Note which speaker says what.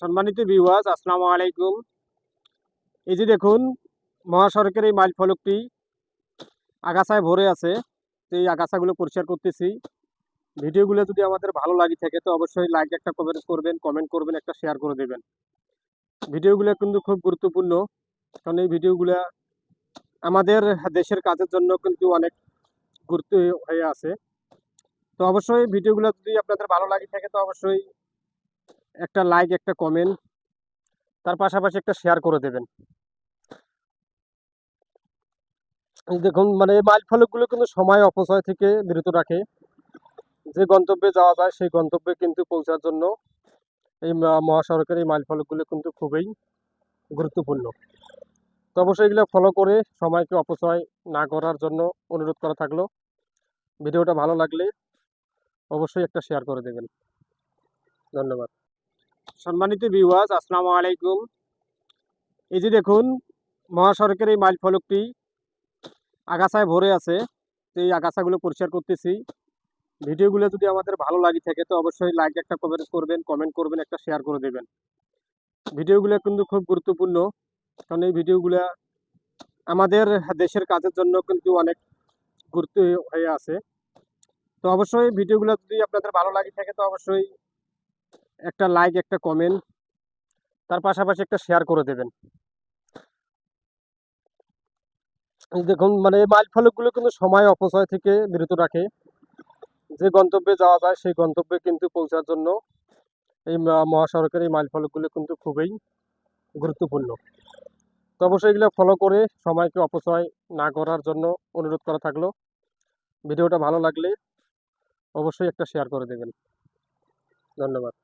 Speaker 1: সম্মানিত ভিউয়ার্স আসসালামু আলাইকুম। এই যে দেখুন, মহাসড়কের এই মাইল ফলকটি আগাছায় ভরে আছে, তো এই আগাছাগুলো পরিষ্কার করতেছি। ভিডিওগুলো যদি আমাদের ভালো লাগে থাকে, তো অবশ্যই লাইক একটা কমেন্ট করবেন কমেন্ট করবেন, একটা শেয়ার করে দেবেন। ভিডিওগুলো কিন্তু খুব গুরুত্বপূর্ণ, কারণ এই ভিডিওগুলো আমাদের দেশের কাজের জন্য কিন্তু অনেক গুরুত্ব হয়ে আছে। তো অবশ্যই ভিডিওগুলো যদি আপনাদের ভালো লাগে থাকে, তো অবশ্যই একটা লাইক একটা কমেন্ট তার পাশাপাশি একটা শেয়ার করে দেবেন। দেখুন মানে এই মাইল ফলকগুলো কিন্তু সময় অপচয় থেকে বিরত রাখে। যে গন্তব্যে যাওয়া যায়, সেই গন্তব্যে কিন্তু পৌঁছার জন্য এই মহা- মহাসড়কের এই মাইল ফলকগুলো কিন্তু খুবই গুরুত্বপূর্ণ। তো অবশ্যই এগুলো ফলো করে সময়কে অপচয় না করার জন্য অনুরোধ করা থাকল। ভিডিওটা ভালো লাগলে অবশ্যই একটা শেয়ার করে দেবেন। ধন্যবাদ। সম্মানিত ভিউয়ার্স আসসালামু আলাইকুম। এই যে দেখুন, মহাসড়কের এই মাইল ফলকটি আগাছায় ভরে আছে। তো এই আগাছাগুলো পরিষ্কার করতেছি। ভিডিওগুলো যদি আমাদের ভালো লাগে থাকে, তো অবশ্যই লাইক একটা কমেন্ট করবেন কমেন্ট করবেন, একটা শেয়ার করে দেবেন। ভিডিওগুলো কিন্তু খুব গুরুত্বপূর্ণ, কারণ এই ভিডিওগুলো আমাদের দেশের কাজের জন্য কিন্তু অনেক গুরুত্ব হয়ে আছে। তো অবশ্যই ভিডিওগুলো যদি আপনাদের ভালো লাগে থাকে, তো অবশ্যই একটা লাইক একটা কমেন্ট তার পাশাপাশি একটা শেয়ার করে দেবেন। দেখুন মানে মাইল ফলকগুলো কিন্তু সময় অপচয় থেকে বিরত রাখে। যে গন্তব্যে যাওয়া যায়, সেই গন্তব্যে কিন্তু পৌঁছার জন্য এই মহা- মহাসড়কের এই মাইল ফলকগুলো কিন্তু খুবই গুরুত্বপূর্ণ। তো অবশ্যই এগুলো ফলো করে সময়কে অপচয় না করার জন্য অনুরোধ করা থাকল। ভিডিওটা ভালো লাগলে অবশ্যই একটা শেয়ার করে দেবেন। ধন্যবাদ।